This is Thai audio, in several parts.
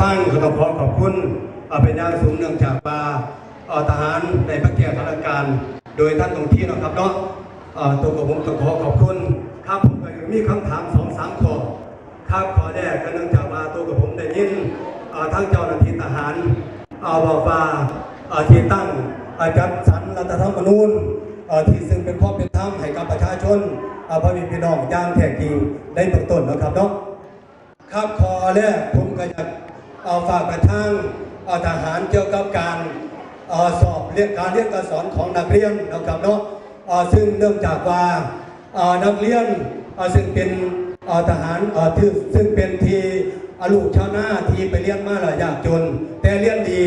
ฟังก็ต้องขอขอบคุณเอ่อเป็นย่างสูงเนื่องจากว่าทหารในพระเกียรติทหารการ โดยท่านตรงที่นะครับเนาะตัวกับผมต้องขอขอบคุณครับผมมีคำถามสองสามข้อครับขอแรกก็เนื่องจากว่าตัวกับผมได้ยินเอ่อทั้งเจ้าหน้าที่ทหารบอกว่าที่ตั้งจัดสรรรัฐธรรมนูญที่ซึ่งเป็นข้อเป็นธรรมให้กับประชาชนอ่อพ่อแม่พี่น้องย่างแท้จริงในเบื้องต้นนะครับเนาะครับขอแรกผมก็จะ เอาฝากกระทั่งเอาทหารเกี่ยวกับการเอ่อสอบเรียนการเรียนการสอนของนักเรียนนะครับเนาะเอ่อซึ่งเนื่องจากว่าเอ่อนักเรียนเอ่อซึ่งเป็นเอ่อทหารเอ่อที่ซึ่งเป็นทีอลูกชาวนาที่ไปเรียนมาหลายยากจน แต่เรียนดี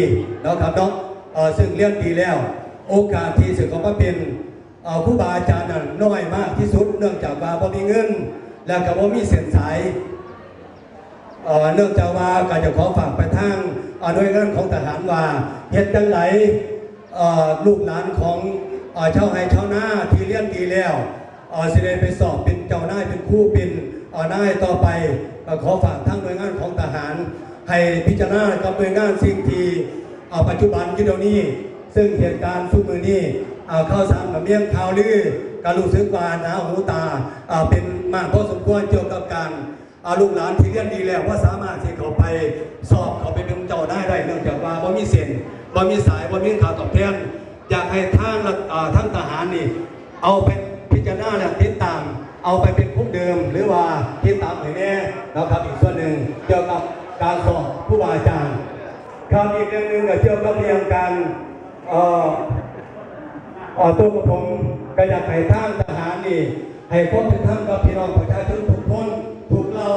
นะครับเนาะเอ่อซึ่งเรียนดีแล้ว โอกาสที่สึกของมาเป็นเอ่อผู้บาอาจารย์นั้นน้อยมากที่สุด เนื่องจากว่าบ่มีเงิน แล้วก็บ่มีเส้นสาย เนื่องจากว่าการจะขอฝากไปทางหน่วยงานของทหารว่าเฮ็ดจังไหนลูกหลานของเอ่อชาวไร่ชาวนาที่เรียนดีแล้วเอ่อสิได้ไปสอบเป็นเจ้านายเป็นคู่เป็นเอ่อนายต่อไปขอฝากทางหน่วยงานของทหาร ให้พิจารณากับหน่วยงานสิ่งที่ปัจจุบันที่เดี๋ยวนี้ ซึ่งเหตุการณ์ทุกมือนี้เอ่ข้าสารกับเมี่ยงข่าวลือการรู้สึกว่าหนาหูตาเป็นมากพอสมควรเกี่ยวกับการ อาลูกหลานที่เรียนดีแล้วว่าสามารถที่เขาไปสอบเขาไปเป็นเจ้าได้ได้เนื่องจากว่าบ่มีเส้นบ่มีสายบ่มีข่าวตอบแทนอยากให้ทางรัฐอ่าทางทหารนี่ เอาไปพิจารณาและติดตาม เอาไปเป็นผู้เดิม หรือว่าติดตามให้แน่นะครับอีกส่วนหนึ่งเกี่ยวกับการสอบผู้บาอาจารย์ครับอีกเรื่องหนึ่งเกี่ยวกับเรื่องการเอ่อตัวกับผมก็อยากให้ทางทหารนี่ให้ความเป็นธรรมกับพี่น้องประชาชนทุกคนทุกเรา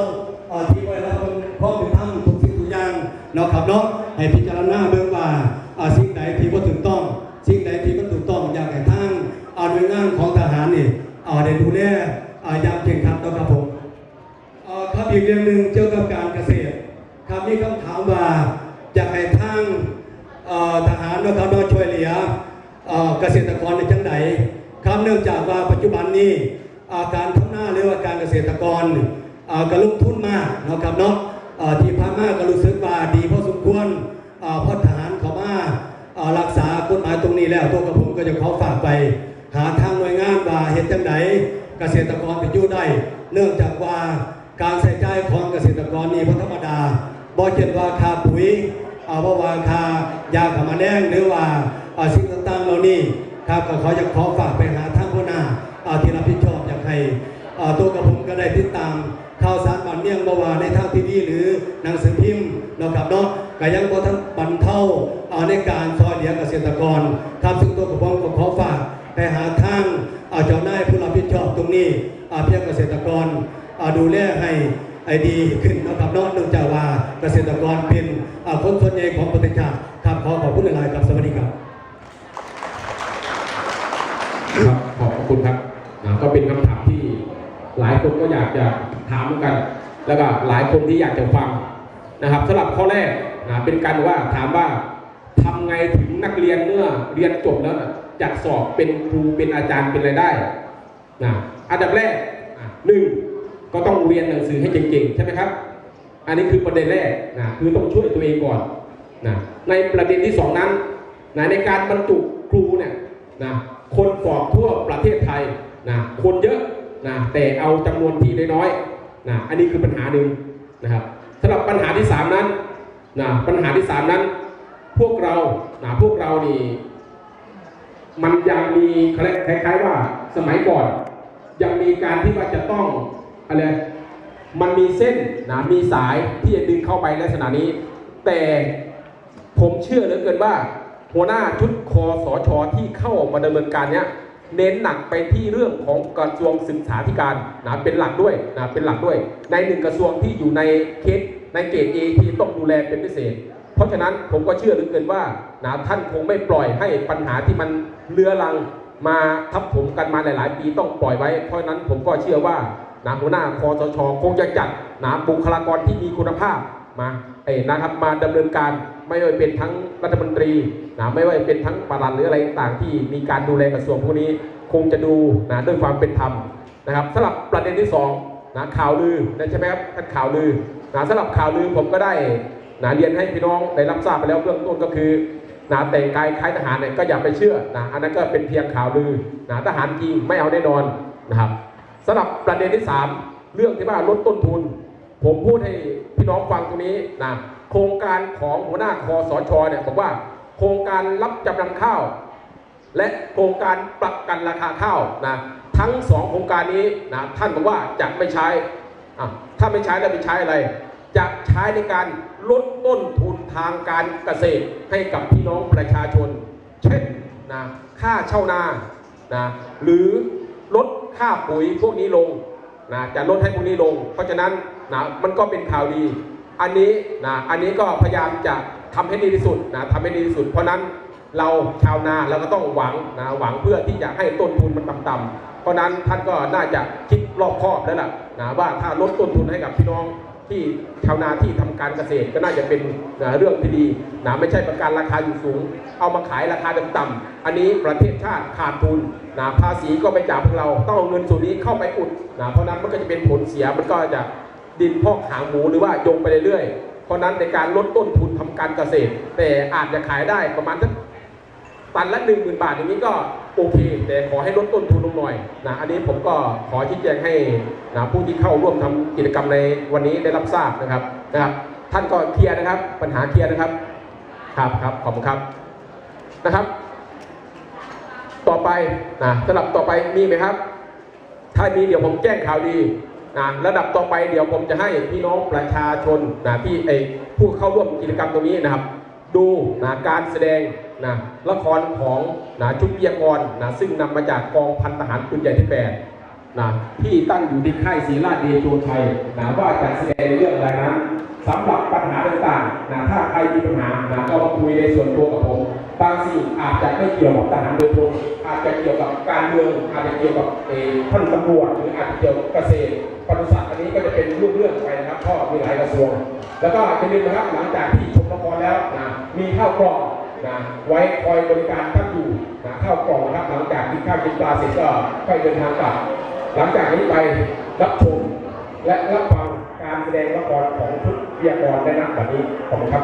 เอ่อที่ไว้รับความเป็นธรรมทุกสิ่งทุกอย่างเนาะให้พิจารณาเบิ่งว่าสิ่งใดที่บ่ถูกต้อง สิ่งใดที่มันถูกต้องอยากให้ทางหน่วยงานของทหารนี่เอ่อได้ดูแลอ่ออย่างเคร่งครัดเนาะครับผมครับอีกเรื่องหนึ่งเกี่ยวกับการเกษตรครับมีคำถามว่าอยากให้ทางทหารนะครับมาช่วยเหลือเกษตรกรในจังไหนครับเนื่องจากว่าปัจจุบันนี้การทำหน้าหรือว่าการเกษตรกรเอ่อก็ลงทุนมากนะครับเนาะที่ผ่ามาก็รู้สึกว่าดีพอ แล้วตัวกับผมก็จะขอฝากไป หาทางหน่วยงานว่าเห็นจังไหนเกษตรกรเป็นอยู่ได้เนื่องจากว่าการใส่ใจของเกษตรกรนี่พธรรมดาบ่เช่นว่าคาปุ๋ยเอาบ่ว่าคายาฆ่าแมลงหรือว่าสิ่งต่างๆเหล่านี้ครับก็ขอจะขอฝากไปหาทางหัวหน้าที่รับผิดชอบอยากให้ตัวกับผมก็ได้ติดตามข่าวสารบ้านเมืองบ่ว่าในทางทีวีหรือหนังสือพิมพ์เนาะครับเนาะก็ยังบ่ทันบรรเทาเอ่อในการซอยเหลือเกษตรกรครับซึ่งตัวกับผมก็ขอฝากไปหาทางอ่าเจ้านายผู้รับผิดชอบตรงนี้อาเพียงเกษตรกรอาดูแลให้ไอดีขึ้นนะครับเนอกเนื่องจากว่าเกษตรกรเป็นคนส่วนใหญ่ของประเทศชาติครับขอขอบคุณหลายครับสวัสดีครับครับขอบคุณครับก็เป็นคำถามที่หลายคนก็อยากจะถามเหมือนกัน แล้วก็หลายคนที่อยากจะฟังนะครับสำหรับข้อแรกนะเป็นการว่าถามว่า ทำไงถึงนักเรียนเมื่อเรียนจบแล้วนะจะสอบเป็นครูเป็นอาจารย์เป็นอะไรได้นะอันดับแรกหนึ่งก็ต้องเรียนหนังสือให้เก่งๆใช่ไหมครับ อันนี้คือประเด็นแรกนะคือต้องช่วยตัวเองก่อนนะในประเด็นที่สองนั้นนะในการบรรจุครูเนี่ยนะคนสอบทั่วประเทศไทยนะคนเยอะนะแต่เอาจำนวนที่น้อยๆนะอันนี้คือปัญหาหนึ่งนะครับสำหรับปัญหาที่สามนั้นนะปัญหาที่สามนั้น พวกเรานะพวกเรานี่ มันยังมีคล้ายๆว่าสมัยก่อน ยังมีการที่ว่าจะต้องอะไรมันมีเส้นนะมีสายที่จะดึงเข้าไปลักษณะนี้ แต่ผมเชื่อเหลือเกินว่า หัวหน้าชุดคอสชที่เข้ามาดำเนินการเนี้ยเน้นหนักไปที่เรื่องของกระทรวงศึกษาธิการนะเป็นหลักด้วยนะเป็นหลักด้วย ในหนึ่งกระทรวงที่อยู่ในเคสในเกรดเอที่ต้องดูแลเป็นพิเศษ ราะฉะนั้นผมก็เชื่อเหลือเกินว่านะท่านคงไม่ปล่อยให้ปัญหาที่มันเลื้อรังมาทับถมกันมาหลาย ๆ ปีต้องปล่อยไว้ เพราะฉะนั้นผมก็เชื่อว่านะหัวหน้าคอสชคงจะจัดนะบุคลากรที่มีคุณภาพมาเอ้นะครับมาดำเนินการไม่ว่าเป็นทั้งรัฐมนตรีนะไม่ว่าเป็นทั้งปลัดหรืออะไรต่างๆที่มีการดูแลกระทรวงพวกนี้ คงจะดูนะด้วยความเป็นธรรมนะครับสำหรับประเด็นที่สองนะข่าวลือนะใช่ไหมครับท่านข่าวลือนะสำหรับข่าวลือผมก็ได้ นะเรียนให้พี่น้องได้รับทราบไปแล้วเบื้องต้นก็คือนะแต่งกายคล้ายทหารเนี่ยก็อย่าไปเชื่อนะอันนั้นก็เป็นเพียงข่าวลือนะทหารจริงไม่เอาแน่นอนนะครับสำหรับประเด็นที่ 3 เรื่องที่ว่าลดต้นทุน ผมพูดให้พี่น้องฟังตรงนี้นะโครงการของหัวหน้าคอสชเนี่ยบอกว่าโครงการรับจำนำข้าว และโครงการปรับกันราคาข้าวนะทั้งสองโครงการนี้นะท่านบอกว่าจะไม่ใช้อ่ถ้าไม่ใช้แล้วไปใช้อะไร จะใช้ในการลดต้นทุนทางการเกษตรให้กับพี่น้องประชาชน เช่นนะค่าเช่านานะหรือลดค่าปุ๋ยพวกนี้ลงนะจะลดให้พวกนี้ลง เพราะฉะนั้นนะมันก็เป็นข่าวดี อันนี้นะอันนี้ก็พยายามจะทำให้ดีที่สุดนะทำให้ดีที่สุด เพราะนั้นเราชาวนาเราก็ต้องหวังนะหวังเพื่อที่จะให้ต้นทุนมันต่ำๆเพราะฉะนั้นท่านก็น่าจะคิดรอบคอบแล้วล่ะนะว่าถ้าลดต้นทุนให้กับพี่น้อง ที่ชาวนาที่ทำการเกษตรก็น่าจะเป็นนะเรื่องที่ดีนะไม่ใช่ประกันราคาอยู่สูง เอามาขายราคาต่ำๆอันนี้ประเทศชาติขาดทุนนะภาษีก็ไปจากพวกเราต้องเอาเงินส่วนนี้เข้าไปอุดนะเพราะนั้นมันก็จะเป็นผลเสียมันก็จะดินพอกหางหมูหรือว่ายงไปเรื่อยๆเพราะนั้นในการลดต้นทุนทำการเกษตร แต่อาจจะขายได้ประมาณสักตันละหนึ่งหมื่นบาทอย่างนี้ก็ โอเค แต่ขอให้ลดต้นทุนลงหน่อยนะอันนี้ผมก็ขอชี้แจงให้นะผู้ที่เข้าร่วมทำกิจกรรมในวันนี้ได้รับทราบนะครับนะครับ ท่านก็เคลียร์นะครับ ปัญหาเคลียร์นะครับ ครับครับขอบคุณครับนะครับ ต่อไปนะสำหรับต่อไปมีไหมครับ ถ้ามีเดี๋ยวผมแจ้งข่าวดีนะระดับต่อไปเดี๋ยวผมจะให้พี่น้องประชาชนนะที่ไอผู้เข้าร่วมกิจกรรมตรงนี้นะครับ ดูนะการแสดง นะละครของนะชุดวิยกรนะซึ่งนำมาจากกองพันทหารปืนใหญ่ที่แปดนะที่ตั้งอยู่ที่ค่ายศรีราชเดโชชัยนะว่าจะแสดงเรื่องอะไรนั้นสำหรับปัญหาต่างๆนะถ้าใครมีปัญหานะก็มาคุยในส่วนตัวกับผม บางสิ่งอาจจะไม่เกี่ยวกับทหารโดยตรงอาจจะเกี่ยวกับการเมืองอาจจะเกี่ยวกับเออท่านตำรวจหรืออาจจะเกี่ยวกับเกษตรปศุสัตว์อันนี้ก็จะเป็นรื่องเรื่องไปนะครับพราะมีหลายกระทรวง แล้วก็อย่าลืมนะครับหลังจากที่ชมละครแล้วนะมีข้าวกล่อง นะไว้คอยบริการท่านอยู่นะเข้ากล่องนะครับหลังจากที่ข้าวกินปลาเสร็จก็ค่อยเดินทางกลับ หลังจากนี้ไปรับชมและรับฟังการแสดงละครของชุดเบียกรได้นักแบบนี้ขอบคุณครับ